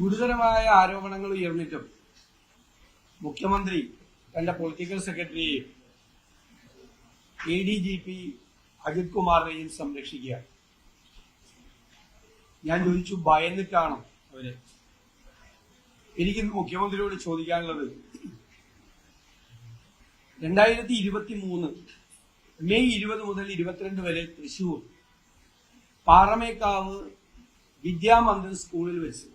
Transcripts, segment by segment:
ഗുരുതരമായ ആരോപണങ്ങൾ ഉയർന്നിട്ടും മുഖ്യമന്ത്രി തന്റെ political സെക്രട്ടറിയെയും A D G P Ajith കുമാറിനെയും സംരക്ഷിക്കുക ഞാൻ ചോദിച്ചു ഭയന്നിട്ടാണോ? അവർ. എനിക്കിന്ന് മുഖ്യമന്ത്രിയോട് ചോദിക്കാനുള്ളത് രണ്ടായിരത്തി ഇരുപത്തി മൂന്ന് മെയ് ഇരുപത് മുതൽ ഇരുപത്തിരണ്ട് വരെ തൃശൂർ പാറമേക്കാവ് വിദ്യാമന്ദിർ സ്കൂളിൽ വെച്ച്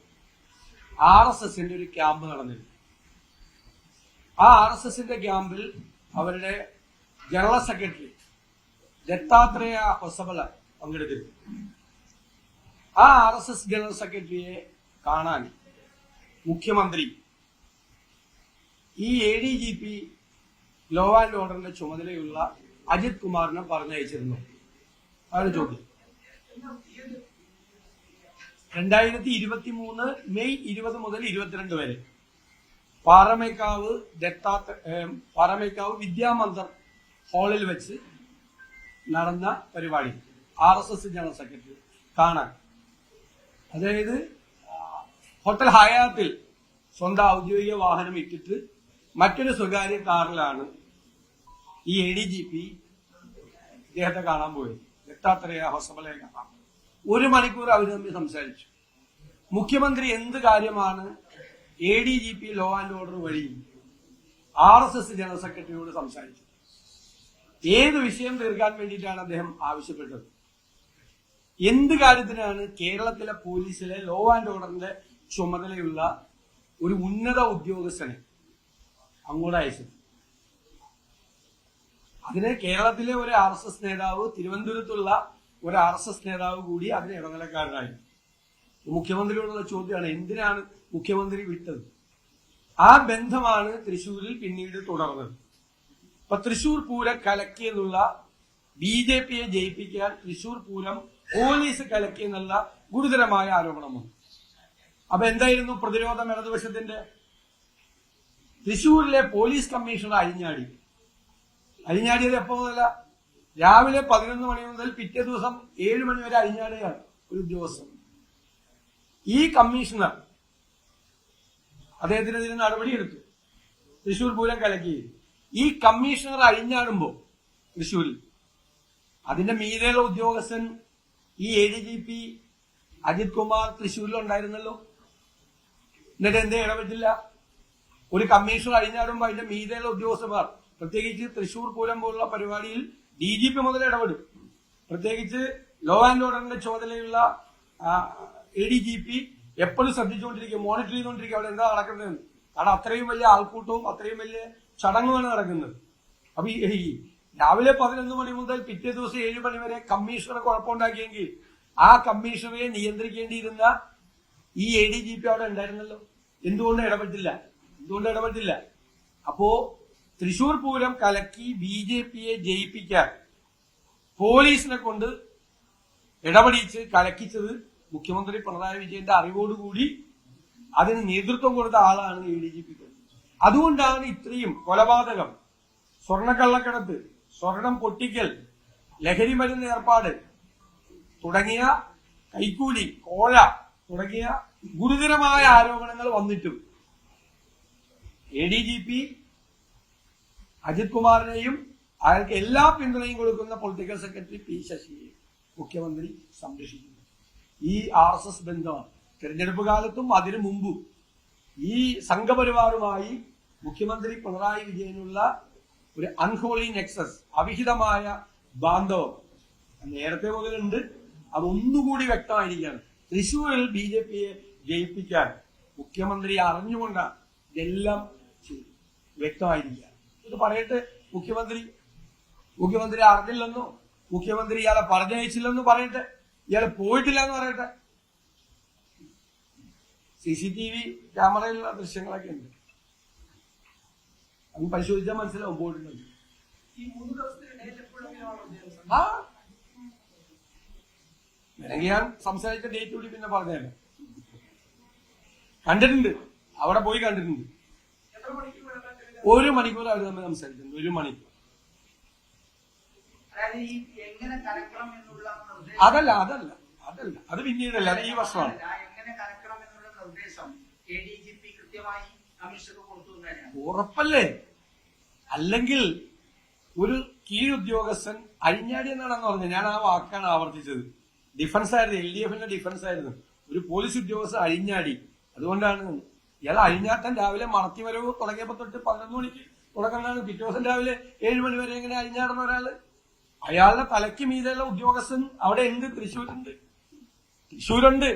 ആർ എസ് എസിന്റെ ഒരു ക്യാമ്പ് നടന്നിരുന്നു. ആ ആർ എസ് എസിന്റെ ക്യാമ്പിൽ അവരുടെ ജനറൽ സെക്രട്ടറി ദത്താത്രേയ ഹൊസബല പങ്കെടുത്തിരുന്നു. ആ ആർ എസ് എസ് ജനറൽ സെക്രട്ടറിയെ കാണാൻ മുഖ്യമന്ത്രി ഈ A D G P law and ഓർഡറിന്റെ ചുമതലയുള്ള അജിത് കുമാറിനെ പറഞ്ഞയച്ചിരുന്നു. അതാണ് ചോദ്യം. രണ്ടായിരത്തി ഇരുപത്തി മൂന്ന് മെയ് ഇരുപത് മുതൽ ഇരുപത്തിരണ്ട് വരെ. പാറമേക്കാവ് ദത്താത്ര ഏം, പാറമേക്കാവ് വിദ്യാമന്ദർ ഹാളിൽ വെച്ച് നടന്ന പരിപാടി. R S S general secretary കാണാൻ. അതായത് ഹോട്ടൽ ഹയാത്തിൽ സ്വന്തം ഔദ്യോഗിക വാഹനം ഇട്ടിട്ട് മറ്റൊരു സ്വകാര്യ കാറിലാണ് ഈ എ ഡി ജി പി ഇദ്ദേഹത്തെ കാണാൻ പോയത്. ദത്താത്രേയ ഹൊസബലയെ കാണാൻ ഒരു മണിക്കൂർ അവർ തമ്മിൽ സംസാരിച്ചു. മുഖ്യമന്ത്രി എന്ത് കാര്യമാണ് A D G P law and order വഴി ആർ എസ് എസ് ജനറൽ സെക്രട്ടറിയോട് സംസാരിച്ചത്? ഏത് വിഷയം തീർക്കാൻ വേണ്ടിയിട്ടാണ് അദ്ദേഹം ആവശ്യപ്പെട്ടത്? എന്ത് കാര്യത്തിനാണ് കേരളത്തിലെ പോലീസിലെ ലോ ആൻഡ് ഓർഡറിന്റെ ചുമതലയുള്ള ഒരു ഉന്നത ഉദ്യോഗസ്ഥനെ അങ്ങോട്ട് അയച്ചത്? അതിന് കേരളത്തിലെ ഒരു ആർ എസ് എസ് നേതാവ് തിരുവനന്തപുരത്തുള്ള ഒരു ആർ എസ് എസ് നേതാവ് കൂടി അതിന് ഇടനിലക്കാരനായി. മുഖ്യമന്ത്രിയോടുള്ള ചോദ്യമാണ് എന്തിനാണ് മുഖ്യമന്ത്രി വിട്ടത്? ആ ബന്ധമാണ് തൃശൂരിൽ പിന്നീട് തുടർന്നത്. ഇപ്പൊ തൃശൂർ പൂരം കലക്കി എന്നുള്ള ബി ജെ പിയെ ജയിപ്പിക്കാൻ തൃശൂർ പൂരം പോലീസ് കലക്കി എന്നുള്ള ഗുരുതരമായ ആരോപണമാണ്. അപ്പൊ എന്തായിരുന്നു പ്രതിരോധം ഇടതുവശത്തിന്റെ തൃശൂരിലെ പോലീസ് കമ്മീഷണർ അഴിഞ്ഞാടി അഴിഞ്ഞാടിയത് എപ്പോ മുതല? രാവിലെ പതിനൊന്ന് മണി മുതൽ പിറ്റേ ദിവസം ഏഴ് മണി വരെ അഴിഞ്ഞാടുകയാണ് ഒരു ദിവസം ഈ കമ്മീഷണർ അദ്ദേഹത്തിനെതിരെ നടപടിയെടുത്തു. തൃശൂർ പൂരം കലക്കി. ഈ കമ്മീഷണർ അഴിഞ്ഞാടുമ്പോ തൃശൂരിൽ അതിന്റെ മീതെയുള്ള ഉദ്യോഗസ്ഥൻ ഈ A D G P Ajith Kumar തൃശൂരിൽ ഉണ്ടായിരുന്നല്ലോ എന്നിട്ട് എന്തേ ഇടപെട്ടില്ല? ഒരു കമ്മീഷണർ അഴിഞ്ഞാടുമ്പോൾ അതിന്റെ മീതെയുള്ള ഉദ്യോഗസ്ഥന്മാർ പ്രത്യേകിച്ച് തൃശൂർ പൂരം പോലുള്ള പരിപാടിയിൽ ഡി ജി പി മുതൽ ഇടപെടും. പ്രത്യേകിച്ച് ലോ ആൻഡ് ഓർഡറിന്റെ ചുമതലയുള്ള എ ഡി ജി പി എപ്പോഴും ശ്രദ്ധിച്ചുകൊണ്ടിരിക്കും മോണിറ്റർ ചെയ്തുകൊണ്ടിരിക്കും അവിടെ എന്താ നടക്കുന്നതെന്ന്. കാരണം അത്രയും വലിയ ആൾക്കൂട്ടവും അത്രയും വലിയ ചടങ്ങുമാണ് നടക്കുന്നത്. അപ്പൊ ഈ രാവിലെ പതിനൊന്ന് മണി മുതൽ പിറ്റേ ദിവസം ഏഴ് മണി വരെ കമ്മീഷണർ കുഴപ്പമുണ്ടാക്കിയെങ്കിൽ ആ കമ്മീഷണറെ നിയന്ത്രിക്കേണ്ടിയിരുന്ന ഈ എ ഡി ജി പി അവിടെ ഉണ്ടായിരുന്നല്ലോ. എന്തുകൊണ്ട് ഇടപെട്ടില്ല? എന്തുകൊണ്ട് ഇടപെട്ടില്ല? അപ്പോ തൃശൂർ പൂരം കലക്കി ബി ജെ പിയെ ജയിപ്പിക്കാൻ പോലീസിനെ കൊണ്ട് ഇടപെടിച്ച് കലക്കിച്ചത് മുഖ്യമന്ത്രി പിണറായി വിജയന്റെ അറിവോടുകൂടി അതിന് നേതൃത്വം കൊടുത്ത ആളാണ് എ ഡി ജി പി. അതുകൊണ്ടാണ് ഇത്രയും കൊലപാതകം സ്വർണക്കള്ളക്കടത്ത് സ്വർണം പൊട്ടിക്കൽ ലഹരി മരുന്ന് ഏർപ്പാട് തുടങ്ങിയ കൈക്കൂലി കോഴ തുടങ്ങിയ ഗുരുതരമായ ആരോപണങ്ങൾ വന്നിട്ടും A D G P Ajith കുമാറിനെയും അയാൾക്ക് എല്ലാ പിന്തുണയും കൊടുക്കുന്ന പൊളിറ്റിക്കൽ സെക്രട്ടറി പി ശശിയെയും മുഖ്യമന്ത്രി സംരക്ഷിക്കുന്നു. ഈ ആർ എസ് എസ് ബന്ധമാണ് തെരഞ്ഞെടുപ്പ് കാലത്തും അതിനു മുമ്പും ഈ സംഘപരിവാറുമായി മുഖ്യമന്ത്രി പിണറായി വിജയനുള്ള ഒരു അൺഹോളി നെക്സസ് അവിഹിതമായ ബാന്ധവം നേരത്തെ മുതലുണ്ട്. അതൊന്നുകൂടി വ്യക്തമായിരിക്കുകയാണ് തൃശൂരിൽ ബി ജെ പിയെ ജയിപ്പിക്കാൻ മുഖ്യമന്ത്രി അറിഞ്ഞുകൊണ്ട് ഇതെല്ലാം. വ്യക്തമായിരിക്കുകയാണ് ഇത് പറയട്ടെ മുഖ്യമന്ത്രി മുഖ്യമന്ത്രി അറിഞ്ഞില്ലെന്നോ മുഖ്യമന്ത്രി ഇയാളെ പറഞ്ഞയച്ചില്ലെന്ന് പറയട്ടെ ഇയാളെ പോയിട്ടില്ല എന്ന് പറയട്ടെ. സി സി ടി വി ക്യാമറയിലുള്ള ദൃശ്യങ്ങളൊക്കെ ഉണ്ട്. അത് പരിശോധിച്ചാൽ മനസ്സിലാവും ആ? വേണമെങ്കിൽ ഞാൻ സംസാരിച്ച ഡേറ്റ് കൂടി പിന്നെ പറഞ്ഞേനെ കണ്ടിട്ടുണ്ട്. അവിടെ പോയി കണ്ടിട്ടുണ്ട്. ഒരു മണിക്കൂർ അവർ തമ്മിൽ സംസാരിക്കുന്നു. ഒരു മണിക്കൂർ. അതല്ല അതല്ല അതല്ല. അത് പിന്നീടല്ല അത് ഈ വർഷമാണ്. ഉറപ്പല്ലേ? അല്ലെങ്കിൽ ഒരു കീഴുദ്യോഗസ്ഥൻ അഴിഞ്ഞാടി എന്നാണെന്ന് പറഞ്ഞത്. ഞാൻ ആ വാക്കാണ് ആവർത്തിച്ചത്. ഡിഫൻസ് ആയിരുന്നു എൽ ഡി എഫിന്റെ ഡിഫൻസ് ആയിരുന്നു. ഒരു പോലീസ് ഉദ്യോഗസ്ഥൻ അഴിഞ്ഞാടി. അതുകൊണ്ടാണ് ഇയാൾ അഴിഞ്ഞാട്ടം രാവിലെ മണത്തിവരവ് തുടങ്ങിയപ്പോ തൊട്ട് പതിനൊന്ന് മണിക്ക് തുടങ്ങുന്നതാണ്. പിറ്റേ ദിവസം രാവിലെ ഏഴ് മണി വരെ എങ്ങനെ അഴിഞ്ഞാടുന്ന ഒരാൾ. അയാളുടെ തലയ്ക്ക് മീതെയുള്ള ഉദ്യോഗസ്ഥൻ അവിടെ ഉണ്ട് തൃശ്ശൂരുണ്ട്. തൃശ്ശൂരുണ്ട്.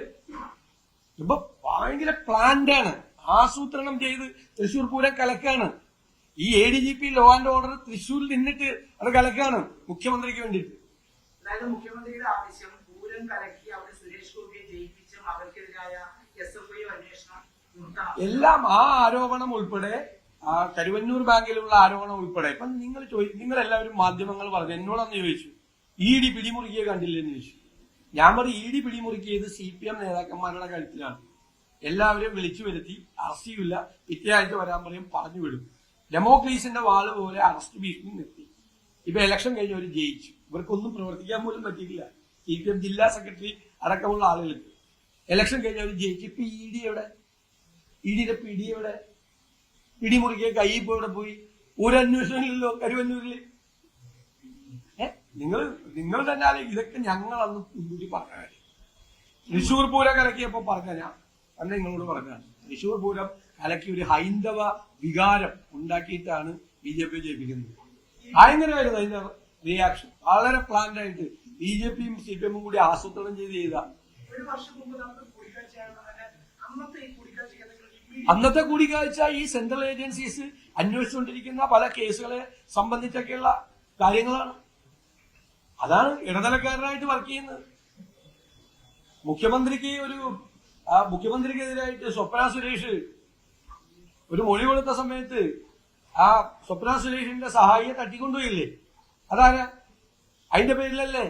ഇപ്പൊ ഭയങ്കര പ്ലാന്റ് ആണ്. ആസൂത്രണം ചെയ്ത് തൃശ്ശൂർ പൂരം കലക്കാണ്. ഈ A D G P law and order തൃശ്ശൂരിൽ നിന്നിട്ട് അത് കലക്കാണ് മുഖ്യമന്ത്രിക്ക് വേണ്ടിയിട്ട്. അതായത് മുഖ്യമന്ത്രിയുടെ ആവശ്യം പൂരം കലക്കി അവിടെ സുരേഷ് ഗോപിയെ ജയിപ്പിച്ചും അവർക്കെതിരായ എസ് എഫ് ഐ അന്വേഷണം എല്ലാം ആ ആരോപണം ഉൾപ്പെടെ ആ കരുവന്നൂർ ബാങ്കിലുള്ള ആരോപണം ഉൾപ്പെടെ. ഇപ്പൊ നിങ്ങൾ ചോദി നിങ്ങൾ എല്ലാവരും മാധ്യമങ്ങൾ പറഞ്ഞു എന്നോടൊന്ന് ചോദിച്ചു ഇ ഡി പിടിമുറുക്കിയെ കണ്ടില്ലെന്ന് ചോദിച്ചു. ഞാൻ പറയും ഇ ഡി പിടിമുറുക്കിയത് സി പി എം നേതാക്കന്മാരുടെ കഴുത്തിലാണ് എല്ലാവരെയും വിളിച്ചു വരുത്തി അറസ്റ്റ് ചെയ്യില്ല വരാൻ പറയും പറഞ്ഞു വിടും. ഡെമോക്രീസിന്റെ വാൾ പോലെ അറസ്റ്റ് ഭീഷണി നിർത്തി. ഇപ്പൊ ഇലക്ഷൻ അവർ ജയിച്ചു. ഇവർക്കൊന്നും പ്രവർത്തിക്കാൻ പോലും പറ്റിയിട്ടില്ല. സി പി എം ജില്ലാ സെക്രട്ടറി അടക്കമുള്ള ആളുകൾക്ക്. ഇലക്ഷൻ അവർ ജയിച്ചു. ഇപ്പൊ ഇ ഡി എവിടെ? ഇടിയുടെ പിടി എവിടെ? പിടിമുറുക്കിയ കൈ ഇപ്പൊ ഇവിടെ പോയി? ഒരു അന്വേഷണമില്ലല്ലോ നിങ്ങൾ നിങ്ങൾ തന്നെ അല്ലെ ഇതൊക്കെ ഞങ്ങൾ അന്ന് മുൻകൂട്ടി പറഞ്ഞ കാര്യം തൃശൂർ പൂരം കലക്കിയപ്പോ പറഞ്ഞ ഞാൻ അന്ന് നിങ്ങളോട് പറഞ്ഞതാണ് തൃശൂർ പൂരം കലക്കി ഒരു ഹൈന്ദവ വികാരം ഉണ്ടാക്കിയിട്ടാണ് ബി ജെ പി ജയിപ്പിക്കുന്നത്. ഭയങ്കരമായിരുന്നു അതിന്റെ റിയാക്ഷൻ വളരെ പ്ലാൻഡ് ആയിട്ട് ബി ജെ പിയും സി പി എമ്മും കൂടി ആസൂത്രണം ചെയ്ത് ചെയ്ത ഒരു വർഷം മുമ്പ് നടന്ന കൂടിക്കാഴ്ചയാണ് തന്നെ അന്നത്തെ കൂടിക്കാഴ്ച ഈ സെൻട്രൽ ഏജൻസീസ് അന്വേഷിച്ചുകൊണ്ടിരിക്കുന്ന പല കേസുകളെ സംബന്ധിച്ചൊക്കെയുള്ള കാര്യങ്ങളാണ്. അതാണ് ഇടനിലക്കാരനായിട്ട് വർക്ക് ചെയ്യുന്നത്. മുഖ്യമന്ത്രിക്ക് ഒരു മുഖ്യമന്ത്രിക്കെതിരായിട്ട് സ്വപ്ന സുരേഷ് ഒരു മൊഴി കൊടുത്ത സമയത്ത് ആ സ്വപ്ന സുരേഷിന്റെ സഹായിയെ തട്ടിക്കൊണ്ടുപോയില്ലേ? അതാരാ? അതിന്റെ പേരിലല്ലേ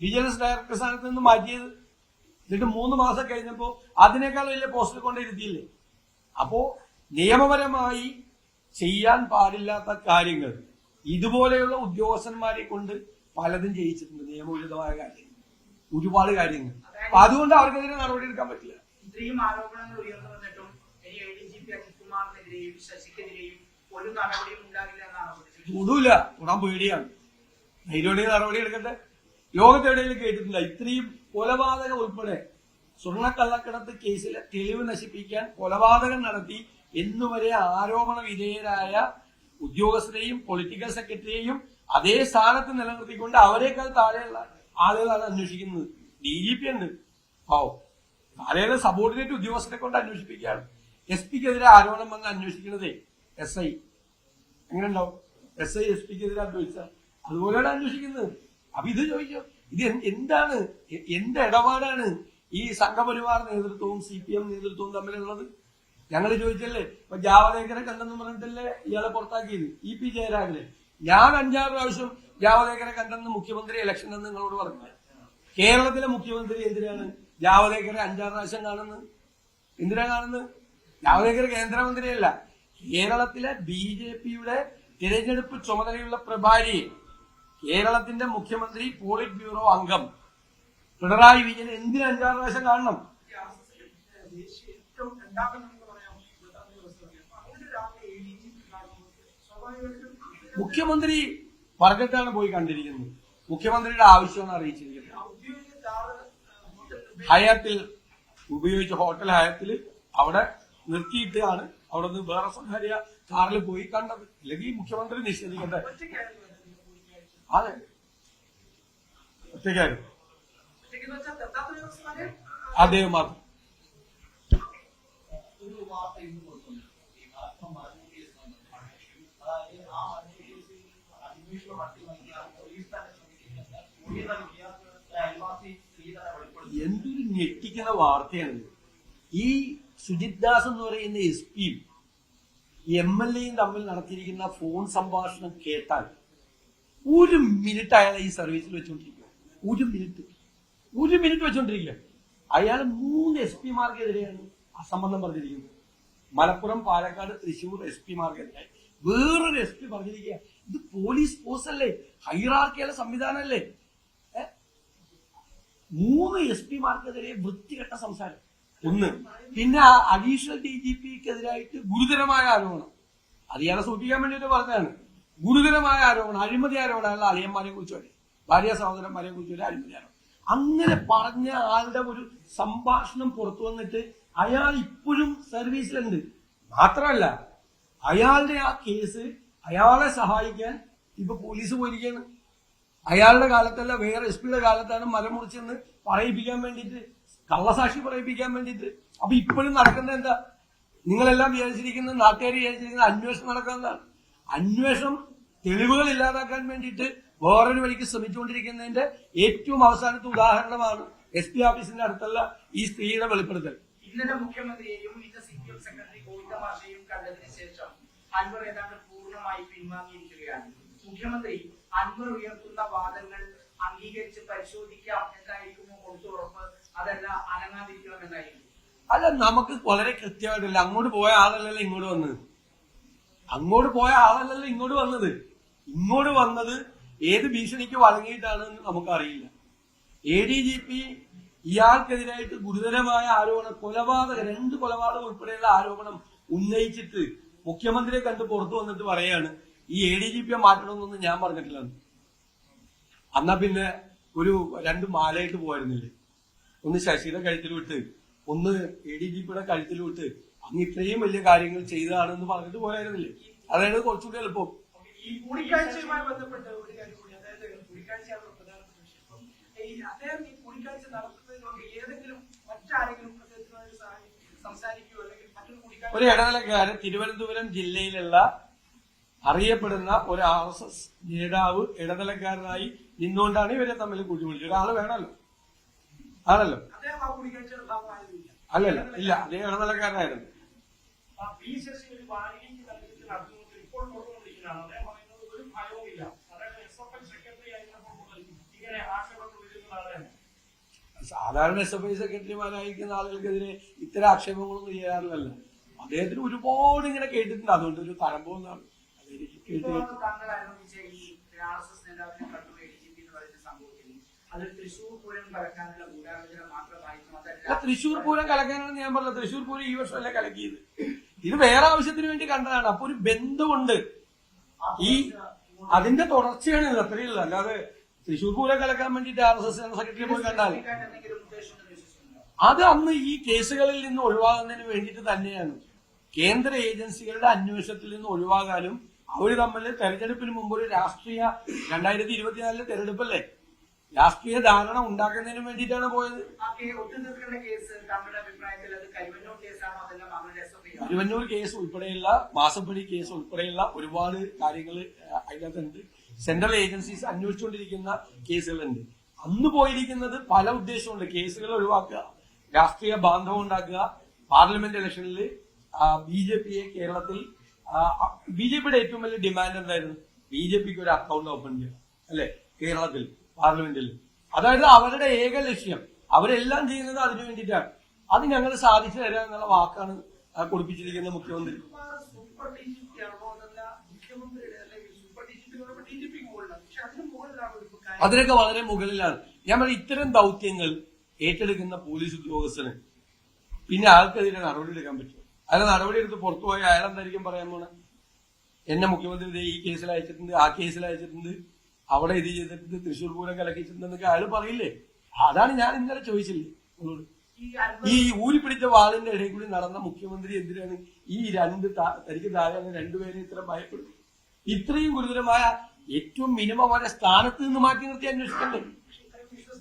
വിജിലൻസ് ഡയറക്ടർ സ്ഥാനത്ത് നിന്ന് മാറ്റിയത്? എന്നിട്ട് മൂന്ന് മാസം കഴിഞ്ഞപ്പോൾ അതിനേക്കാൾ വലിയ പോസ്റ്റിൽ കൊണ്ടിരുത്തിയില്ലേ അപ്പോ നിയമപരമായി ചെയ്യാൻ പാടില്ലാത്ത കാര്യങ്ങൾ ഇതുപോലെയുള്ള ഉദ്യോഗസ്ഥന്മാരെ കൊണ്ട് പലതും ചെയ്യിച്ചിട്ടുണ്ട്. നിയമവിരുദ്ധമായ കാര്യങ്ങൾ. ഒരുപാട് കാര്യങ്ങൾ. അപ്പൊ അതുകൊണ്ട് അവർക്കെതിരെ നടപടി എടുക്കാൻ പറ്റില്ല. ഇത്രയും ആരോപണങ്ങൾ ഉയർന്നു വന്നിട്ടും ഇനി എ ഡി ജി പി അജിത് കുമാറിനെതിരെയും ശശിക്കെതിരെയും ഒരു നടപടിയും ഉണ്ടാകില്ല എന്നാണ് പേടിയാണ്. ധൈര്യമുണ്ടെങ്കിൽ നടപടി എടുക്കട്ടെ. ലോകത്തെവിടെയെങ്കിലും കേട്ടിട്ടില്ല ഇത്രയും കൊലപാതകം ഉൾപ്പെടെ സ്വർണക്കള്ളക്കടത്ത് കേസിലെ തെളിവ് നശിപ്പിക്കാൻ കൊലപാതകം നടത്തി എന്നുവരെ ആരോപണ വിധേയരായ ഉദ്യോഗസ്ഥരെയും പൊളിറ്റിക്കൽ സെക്രട്ടറിയെയും അതേ സ്ഥാനത്ത് നിലനിർത്തിക്കൊണ്ട് അവരെക്കാൾ താഴെയുള്ള ആളുകളാണ് അന്വേഷിക്കുന്നത്. ഡി ജി പി ഉണ്ട്. ഓ താഴെയുള്ള സബോർഡിനേറ്റ് ഉദ്യോഗസ്ഥരെ കൊണ്ട് അന്വേഷിപ്പിക്കുകയാണ്. എസ് പിക്കെതിരെ ആരോപണം വന്ന് അന്വേഷിക്കുന്നതേ എസ് ഐ എങ്ങനെ ഉണ്ടാവും എസ് ഐ എസ് പിക്കെതിരെ അന്വേഷിച്ച അതുപോലെയാണ് അന്വേഷിക്കുന്നത്. അപ്പൊ ഇത് ചോദിച്ചോ ഇത് എന്ത് എന്താണ് എന്റെ ഇടപാടാണ്? ഈ സംഘപരിവാർ നേതൃത്വവും സി പി എം നേതൃത്വവും തമ്മിലുള്ളത്? ഞങ്ങൾ ചോദിച്ചല്ലേ ഇപ്പൊ ജാവദേക്കറെ കണ്ടെന്ന് പറഞ്ഞിട്ടല്ലേ ഇയാളെ പുറത്താക്കിയത്? ഇ പി ജയരാജനെ. ഞാൻ അഞ്ചാറ് പ്രാവശ്യം ജാവദേക്കറെ കണ്ടെന്ന് മുഖ്യമന്ത്രി ഇലക്ഷൻ എന്ന് നിങ്ങളോട് പറഞ്ഞു. കേരളത്തിലെ മുഖ്യമന്ത്രി എന്തിനാണ് ജാവദേക്കറെ അഞ്ചാറ് പ്രാവശ്യം കാണുന്നത്? എന്തിനാ കാണുന്നത്? ജാവദേക്കർ കേന്ദ്രമന്ത്രിയല്ല. കേരളത്തിലെ ബി ജെ പിയുടെ തിരഞ്ഞെടുപ്പ് ചുമതലയുള്ള പ്രഭാരിയെ കേരളത്തിന്റെ മുഖ്യമന്ത്രി പോളിറ്റ് ബ്യൂറോ അംഗം പിണറായി വിജയൻ എന്തിനു അഞ്ചാറ് പ്രാവശ്യം കാണണം? മുഖ്യമന്ത്രി പറഞ്ഞിട്ടാണ് പോയി കണ്ടിരിക്കുന്നത്. മുഖ്യമന്ത്രിയുടെ ആവശ്യമെന്ന് അറിയിച്ചിരിക്കുന്നത്. ഹയത്തിൽ ഉപയോഗിച്ച ഹോട്ടൽ ഹയാത്തിൽ അവിടെ നിർത്തിയിട്ടാണ് അവിടെ നിന്ന് വേറെ സ്വകാര്യ കാറിൽ പോയി കണ്ടത്. അല്ലെങ്കിൽ മുഖ്യമന്ത്രി നിഷേധിക്കട്ടെ. അതെ. ഒറ്റയ്ക്കായിരുന്നു. ആ തന്നെ വെളിപ്പെടുത്തി എന്തൊരു ഞെട്ടിക്കുന്ന വാർത്തയാണ് ഈ സുജിത് ദാസ് എന്ന് പറയുന്ന എസ് പിയും എം എൽ എയും തമ്മിൽ നടത്തിയിരിക്കുന്ന ഫോൺ സംഭാഷണം കേട്ടാൽ ഒരു മിനിറ്റ് അയാൾ ഈ സർവീസിൽ വെച്ചുകൊണ്ടിരിക്കുക ഒരു മിനിറ്റ് ഒരു മിനിറ്റ് വെച്ചുകൊണ്ടിരിക്കുക അയാൾ മൂന്ന് എസ് പിമാർക്കെതിരെയാണ് അസംബന്ധം പറഞ്ഞിരിക്കുന്നത്. മലപ്പുറം പാലക്കാട് തൃശൂർ എസ് പിമാർക്കെതിരെ വേറൊരു എസ് പി പറഞ്ഞിരിക്കുക ഇത് പോലീസ് ഫോഴ്സ് അല്ലേ ഹൈറാർക്കിയുള്ള സംവിധാനമല്ലേ അല്ലേ മൂന്ന് എസ് പിമാർക്കെതിരെ വൃത്തികെട്ട സംസാരം. ഒന്ന് പിന്നെ അഡീഷണൽ ഡി ജി പിക്കെതിരായിട്ട് ഗുരുതരമായ ആരോപണം. അത് ഇയാളെ സൂചിപ്പിക്കാൻ വേണ്ടിയിട്ട് പറഞ്ഞതാണ്. ഗുരുതരമായ ആരോപണം അഴിമതി ആരോപണമല്ല അളിയന്മാരെ കുറിച്ച് ഭാര്യ സഹോദരന്മാരെ കുറിച്ച് അഴിമതി ആരോപണം. അങ്ങനെ പറഞ്ഞ ആളുടെ ഒരു സംഭാഷണം പുറത്തു വന്നിട്ട് അയാൾ ഇപ്പോഴും സർവീസിലുണ്ട്. മാത്രമല്ല അയാളുടെ ആ കേസ് അയാളെ സഹായിക്കാൻ ഇപ്പൊ പോലീസ് പോയിരിക്കുകയാണ്. അയാളുടെ കാലത്തല്ല വേറെ എസ് പിയുടെ കാലത്താണ് മരം മുറിച്ചെന്ന് പറയിപ്പിക്കാൻ വേണ്ടിയിട്ട് കള്ളസാക്ഷി പറയിപ്പിക്കാൻ വേണ്ടിയിട്ട്. അപ്പൊ ഇപ്പോഴും നടക്കുന്നത് എന്താ? നിങ്ങളെല്ലാം വിചാരിച്ചിരിക്കുന്നത് നാട്ടുകാർ വിചാരിച്ചിരിക്കുന്നത് അന്വേഷണം നടക്കുന്നതാണ് അന്വേഷണം തെളിവുകൾ ഇല്ലാതാക്കാൻ വേണ്ടിയിട്ട് വേറൊരു വഴിക്ക് ശ്രമിച്ചുകൊണ്ടിരിക്കുന്നതിന്റെ ഏറ്റവും അവസാനത്തെ ഉദാഹരണമാണ് എസ് പി ഓഫീസിന്റെ അടുത്തുള്ള ഈ സ്ത്രീയുടെ വെളിപ്പെടുത്തൽ. ഇന്നലെ മുഖ്യമന്ത്രിയെയും ഇന്ന് C P M secretary Govinda മാഷയെയും കണ്ടതിന് ശേഷം അൻവർ ഏതാണ്ട് പൂർണമായി പിൻവാങ്ങിയിരിക്കുകയാണ്. മുഖ്യമന്ത്രി അൻവർ ഉയർത്തുന്ന വാദങ്ങൾ അംഗീകരിച്ച് പരിശോധിക്കാം എന്നായിരിക്കുമോ കൊടുത്തു ഉറപ്പ്? അതല്ല അനങ്ങാതിരിക്കണം എന്നായിരിക്കും അല്ല നമുക്ക് വളരെ കൃത്യമായിട്ടില്ല അങ്ങോട്ട് പോയ ആളല്ലല്ലോ ഇങ്ങോട്ട് വന്നത്. അങ്ങോട്ട് പോയ ആളല്ലല്ലോ ഇങ്ങോട്ട് വന്നത്. ഇങ്ങോട്ട് വന്നത് ഏത് ഭീഷണിക്ക് വഴങ്ങിയിട്ടാണെന്ന് നമുക്കറിയില്ല. എ ഡി ജി പി ഇയാൾക്കെതിരായിട്ട് ഗുരുതരമായ ആരോപണം കൊലപാതക രണ്ട് കൊലപാതകം ഉൾപ്പെടെയുള്ള ആരോപണം ഉന്നയിച്ചിട്ട് മുഖ്യമന്ത്രിയെ കണ്ട് പുറത്തു വന്നിട്ട് പറയാണ് ഈ എ ഡി ജി പിയെ മാറ്റണമെന്നൊന്നും ഞാൻ പറഞ്ഞിട്ടില്ല. എന്നാ പിന്നെ ഒരു രണ്ട് മാലയിട്ട് പോയിരുന്നില്ലേ? ഒന്ന് ശശിയുടെ കഴുത്തിൽ വിട്ട് ഒന്ന് എ ഡി ജി പിയുടെ കഴുത്തിൽ വിട്ട് അങ്ങ് ഇത്രയും വലിയ കാര്യങ്ങൾ ചെയ്തതാണെന്ന് പറഞ്ഞിട്ട് പോയായിരുന്നില്ലേ? അതായത് കുറച്ചുകൂടി എളുപ്പം. ഈ കൂടിക്കാഴ്ചയുമായി ബന്ധപ്പെട്ട് ഒരു കാര്യം കൂടി അതായത് കൂടിക്കാഴ്ചയാണ് പ്രധാനപ്പെട്ട വിഷയം അപ്പം ഈ അദ്ദേഹം ഈ കൂടിക്കാഴ്ച നടത്തുന്നതിനോട് ഏതെങ്കിലും മറ്റാരെങ്കിലും അദ്ദേഹത്തിനോട് സംസാരിക്കുകയോ അല്ലെങ്കിൽ മറ്റൊരു കൂടിക്കാഴ്ച ഒരു ഇടനിലക്കാരൻ തിരുവനന്തപുരം ജില്ലയിലുള്ള അറിയപ്പെടുന്ന ഒരു ആർ എസ് എസ് നേതാവ് ഇടനിലക്കാരനായി നിന്നുകൊണ്ടാണ് ഇവരെ തമ്മിൽ കൂട്ടിപ്പിടിച്ചത് ഒരാൾ വേണമല്ലോ. ആണല്ലോ. അല്ലല്ല ഇല്ല അദ്ദേഹം ഇടനിലക്കാരനായിരുന്നു ആ പി ശശി ഒരു വാണിജ്യ തലത്തിൽ നടത്തുന്നത് ഇപ്പോൾ തുറന്നുകൊണ്ടിരിക്കുന്നതാണ് അദ്ദേഹം പറയുന്നത് ഒരു ഭയവുമില്ല അതായത് എസ് എഫ് ഐ സെക്രട്ടറി ആയിരുന്നപ്പോൾ മുതൽ ഇങ്ങനെ ആക്ഷേപങ്ങൾ ഉയരുന്നതാണ് സാധാരണ എസ് എഫ് ഐ സെക്രട്ടറിമാരായിരിക്കുന്ന ആളുകൾക്കെതിരെ ഇത്തരം ആക്ഷേപങ്ങളൊന്നും ചെയ്യാറില്ലല്ലോ അദ്ദേഹത്തിന് ഒരുപാട് ഇങ്ങനെ കേട്ടിട്ടുണ്ട്. അതുകൊണ്ട് ഒരു തഴമ്പോന്നാണ് അതെനിക്ക് കേട്ട് ഇപ്പോൾ കേട്ട് താങ്കൾ ആരംഭിച്ച ഈ ആർ എസ് എസ് നേതാവിനെ കണ്ടു എ ഡി ജി പി എന്ന് പറയുന്ന സംഭവത്തിൽ അത് തൃശൂർ പൂരം കലക്കാനാണ് ഞാൻ പറഞ്ഞത് തൃശൂർ പൂരം ഈ വർഷമല്ല കലക്കിയത്. ഇത് വേറെ ആവശ്യത്തിന് വേണ്ടി കണ്ടതാണ്. അപ്പൊ ഒരു ബന്ധമുണ്ട്. ഈ അതിന്റെ തുടർച്ചയാണ് ഇത്. അത്രയുള്ളത് അല്ലാതെ തൃശ്ശൂർ പൂരം കലക്കാൻ വേണ്ടിയിട്ട് R S S general secretary പോയി കണ്ടാൽ. അത് അന്ന് ഈ കേസുകളിൽ നിന്ന് ഒഴിവാകുന്നതിന് വേണ്ടിയിട്ട് തന്നെയാണ്. കേന്ദ്ര ഏജൻസികളുടെ അന്വേഷണത്തിൽ നിന്ന് ഒഴിവാകാനും അവർ തമ്മിൽ തെരഞ്ഞെടുപ്പിന് മുമ്പ് ഒരു രാഷ്ട്രീയ രണ്ടായിരത്തി ഇരുപത്തിനാലിലെ തെരഞ്ഞെടുപ്പല്ലേ? രാഷ്ട്രീയ ധാരണ ഉണ്ടാക്കുന്നതിന് വേണ്ടിയിട്ടാണ് പോയത്. ആ കേ- ഒത്തുതീർക്കേണ്ട കേസ് ഉൾപ്പെടെയുള്ള മാസപ്പടി കേസ് ഉൾപ്പെടെയുള്ള ഒരുപാട് കാര്യങ്ങൾ അതിനകത്തുണ്ട്. സെൻട്രൽ ഏജൻസീസ് അന്വേഷിച്ചുകൊണ്ടിരിക്കുന്ന കേസുകളുണ്ട്. അന്ന് പോയിരിക്കുന്നത് പല ഉദ്ദേശമുണ്ട്. കേസുകൾ ഒഴിവാക്കുക രാഷ്ട്രീയ ബാന്ധവം ഉണ്ടാക്കുക പാർലമെന്റ് ഇലക്ഷനിൽ ബി ജെ പിയെ കേരളത്തിൽ ബി ജെ പിയുടെ ഏറ്റവും വലിയ ഡിമാൻഡ് എന്തായിരുന്നു? ബി ജെ പിക്ക് ഒരു അക്കൗണ്ട് ഓപ്പൺ ചെയ്യണം അല്ലെ? കേരളത്തിൽ പാർലമെന്റിൽ അതായത് അവരുടെ ഏക ലക്ഷ്യം. അവരെല്ലാം ചെയ്യുന്നത് അതിനു വേണ്ടിയിട്ടാണ്. അത് ഞങ്ങൾ സാധിച്ചു തരാം എന്നുള്ള വാക്കാണ് കൊടുപ്പിച്ചിരിക്കുന്ന മുഖ്യമന്ത്രി Sukumar super D G P ആണോ അതല്ല മുഖ്യമന്ത്രിയുടെ അല്ലെങ്കിൽ സൂപ്പർ ഡി ജി പി എന്ന് പറയുമ്പോൾ ഡി ജി പിക്ക് മുകളിലാണ് പക്ഷെ അതിന് മുകളിലാണ് ഒരു കാര്യം അതിനൊക്കെ വളരെ മുകളിലാണ്. ഞാൻ പറയും ഇത്തരം ദൗത്യങ്ങൾ ഏറ്റെടുക്കുന്ന പോലീസ് ഉദ്യോഗസ്ഥന് പിന്നെ ആൾക്കെതിരെ നടപടി എടുക്കാൻ പറ്റും അയാൾ നടപടി എടുത്ത് പുറത്തു പോയ അയാൾ എന്തായിരിക്കും പറയാൻ പോണെ? എന്നെ മുഖ്യമന്ത്രി ഈ കേസിൽ അയച്ചിട്ടുണ്ട് ആ കേസിൽ അയച്ചിട്ടുണ്ട് അവിടെ ഇത് ചെയ്തിട്ടുണ്ട് തൃശ്ശൂർ പൂരം കലക്കിച്ചിട്ടുണ്ടെന്നൊക്കെ അയാൾ പറയില്ലേ? അതാണ് ഞാൻ ഇന്നലെ ചോദിച്ചില്ലേ നിങ്ങളോട്. ഈ അൻവർ ഈ ഊരി പിടിച്ച വാളിന്റെ ഇടയിൽ കൂടി നടന്ന മുഖ്യമന്ത്രി എന്തിനാണ് ഈ രണ്ട് തനിക്ക് താഴെ രണ്ടുപേരെ ഇത്ര ഭയപ്പെടും ഇത്രയും ഗുരുതരമായ ഏറ്റവും മിനിമം അവരെ സ്ഥാനത്ത് നിന്ന് മാറ്റി നിർത്തി അന്വേഷിക്കണ്ടേ?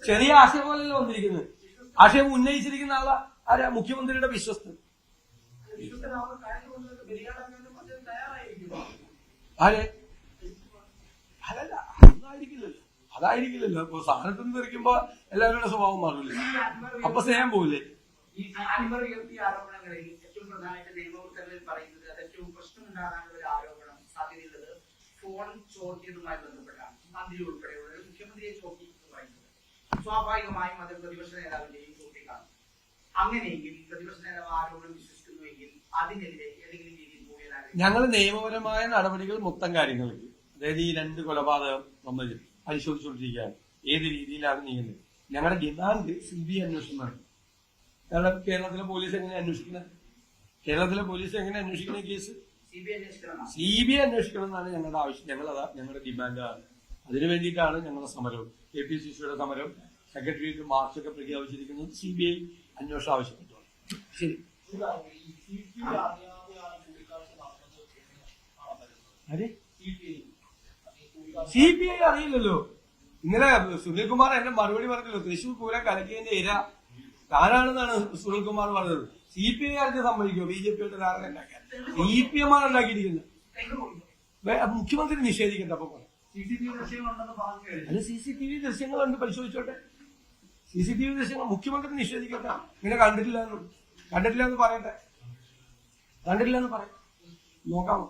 ചെറിയ ആശയമല്ലല്ലോ വന്നിരിക്കുന്നത്. ആശയം ഉന്നയിച്ചിരിക്കുന്ന ആളാ ആരാ? മുഖ്യമന്ത്രിയുടെ അദ്ദേഹം ആരെ? അതല്ല അതായിരിക്കില്ലല്ലോ. അതായിരിക്കില്ലല്ലോ. അപ്പൊ സ്ഥാനത്ത് നിന്ന് തെറിക്കുമ്പോ എല്ലാവരുടെ സ്വഭാവം മാറില്ലേ? അപ്പൊ സ്നേഹം പോവില്ലേ? ഈ ആരോപണങ്ങളിൽ ഏറ്റവും പ്രധാനമായിട്ട് നിയമവൃത്തങ്ങളിൽ പറയുന്നത് അത് ഏറ്റവും പ്രശ്നമുണ്ടാകാനുള്ള ഒരു ആരോപണം സാധ്യതയുള്ളത് ഫോൺ ചോർത്തിയതുമായി ബന്ധപ്പെട്ടാണ് മന്ത്രി ഉൾപ്പെടെയുള്ള മുഖ്യമന്ത്രിയെ പറയുന്നത് സ്വാഭാവികമായും അത് പ്രതിപക്ഷ നേതാവിന്റെയും ചോർത്തിക്കാണ് അങ്ങനെയെങ്കിൽ പ്രതിപക്ഷ നേതാവ് ആരോപണം വിശ്വസിക്കുന്നുവെങ്കിൽ അതിനെതിരെ ഏതെങ്കിലും രീതിയിൽ പോയാൽ ഞങ്ങൾ നിയമപരമായ നടപടികൾ മൊത്തം കാര്യങ്ങൾ അതായത് ഈ രണ്ട് കൊലപാതകം നമ്മൾ പരിശോധിച്ചുകൊണ്ടിരിക്കുകയാണ്. ഏത് രീതിയിലാണ് നീങ്ങുന്നത്? ഞങ്ങളുടെ ഡിമാൻഡ് സി ബി ഐ അന്വേഷണമാണ്. കാരണം കേരളത്തിലെ പോലീസ് എങ്ങനെ അന്വേഷിക്കുന്നത്? കേരളത്തിലെ പോലീസ് എങ്ങനെ അന്വേഷിക്കുന്ന കേസ്? സി ബി ഐ അന്വേഷിക്കണം എന്നാണ് ഞങ്ങളുടെ ആവശ്യം. ഞങ്ങളത് ഞങ്ങളുടെ ഡിമാൻഡാണ് അതിനു വേണ്ടിയിട്ടാണ് ഞങ്ങളുടെ സമരം കെ പി സി സിയുടെ സമരം സെക്രട്ടേറിയറ്റ് മാർച്ചൊക്കെ പ്രഖ്യാപിച്ചിരിക്കുന്നത് സി ബി ഐ അന്വേഷണം ആവശ്യപ്പെട്ടു ശരി. സി ബി ഐ അറിയില്ലല്ലോ. ഇന്നലെ സുനിൽകുമാർ എന്നെ മറുപടി പറഞ്ഞല്ലോ തൃശൂർ പൂരം കലക്കിയതിന്റെ ഇര. താനാണെന്നാണ് സുനിൽകുമാർ പറഞ്ഞത്. സി പി ഐ ആർക്ക് സമ്മതിക്കുമോ ബി ജെ പിയുടെ ധാരണ ഉണ്ടാക്കാൻ. സി പി എം ആണ് ഉണ്ടാക്കിയിരിക്കുന്നത്. മുഖ്യമന്ത്രി നിഷേധിക്കട്ടെ അപ്പൊ. അല്ല സി സി ടി വി ദൃശ്യങ്ങൾ ഉണ്ട് പരിശോധിച്ചോട്ടെ. സി സി ടി വി ദൃശ്യങ്ങൾ മുഖ്യമന്ത്രി നിഷേധിക്കട്ടെ ഇങ്ങനെ കണ്ടിട്ടില്ല എന്ന് കണ്ടിട്ടില്ല എന്ന് പറയട്ടെ. കണ്ടിട്ടില്ല എന്ന് പറയാം നോക്കാം.